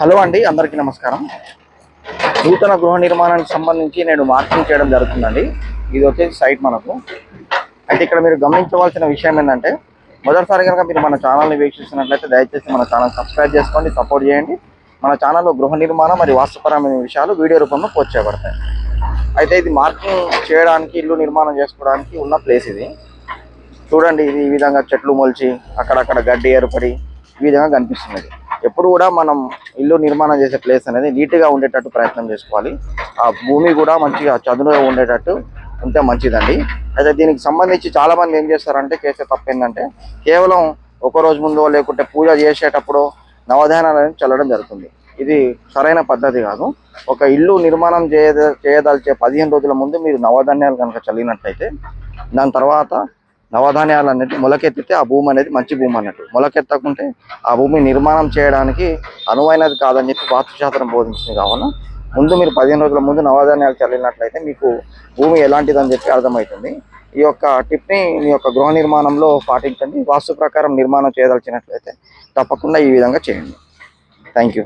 Hello అండి అందరికీ నమస్కారం. నూతన గృహ నిర్మాణానికి సంబంధించి నేను మార్కింగ్ చేయడం జరుగుతుందండి. ఇది వచ్చేసి సైట్ మనకు. అయితే ఇక్కడ మీరు గమనించవలసిన విషయం ఏంటంటే మొదటిసారి కనుక మీరు మన ఛానల్ని వీక్షిస్తున్నట్లయితే దయచేసి మన ఛానల్ సబ్స్క్రైబ్ చేసుకోండి సపోర్ట్ చేయండి. మన ఛానల్లో గృహ నిర్మాణం మరియు వాస్తుపరమైన విషయాలు వీడియో రూపంలో పోస్ట్ చేయబడతాయి. అయితే ఇది మార్కింగ్ చేయడానికి ఇల్లు నిర్మాణం చేసుకోవడానికి ఉన్న ప్లేస్ ఇది. చూడండి ఇది ఈ విధంగా చెట్లు మొలిచి అక్కడక్కడ గడ్డి ఏర్పడి ఈ విధంగా కనిపిస్తుంది. ఎప్పుడు కూడా మనం ఇల్లు నిర్మాణం చేసే ప్లేస్ అనేది నీట్గా ఉండేటట్టు ప్రయత్నం చేసుకోవాలి. ఆ భూమి కూడా మంచిగా చదునుగా ఉండేటట్టు ఉంటే మంచిదండి. అయితే దీనికి సంబంధించి చాలామంది ఏం చేస్తారంటే చేసే తప్పు ఏంటంటే కేవలం ఒక రోజు ముందో లేకుంటే పూజ చేసేటప్పుడు నవధానాలను చల్లడం జరుగుతుంది. ఇది సరైన పద్ధతి కాదు. ఒక ఇల్లు నిర్మాణం చేయ చేయదలిచే పదిహేను రోజుల ముందు మీరు నవధాన్యాలు కనుక చల్లినట్లయితే దాని తర్వాత నవధాన్యాలు అనేది మొలకెత్తితే ఆ భూమి అనేది మంచి భూమి అన్నట్టు. మొలకెత్తకుంటే ఆ భూమి నిర్మాణం చేయడానికి అనువైనది కాదని చెప్పి వాస్తుశాస్త్రం బోధించింది కావున ముందు మీరు పదిహేను రోజుల ముందు నవధాన్యాలు చల్లినట్లయితే మీకు భూమి ఎలాంటిదని చెప్పి అర్థమవుతుంది. ఈ యొక్క టిప్ని మీ యొక్క గృహ నిర్మాణంలో పాటించండి. వాస్తు ప్రకారం నిర్మాణం చేయదలిచినట్లయితే తప్పకుండా ఈ విధంగా చేయండి. Thank you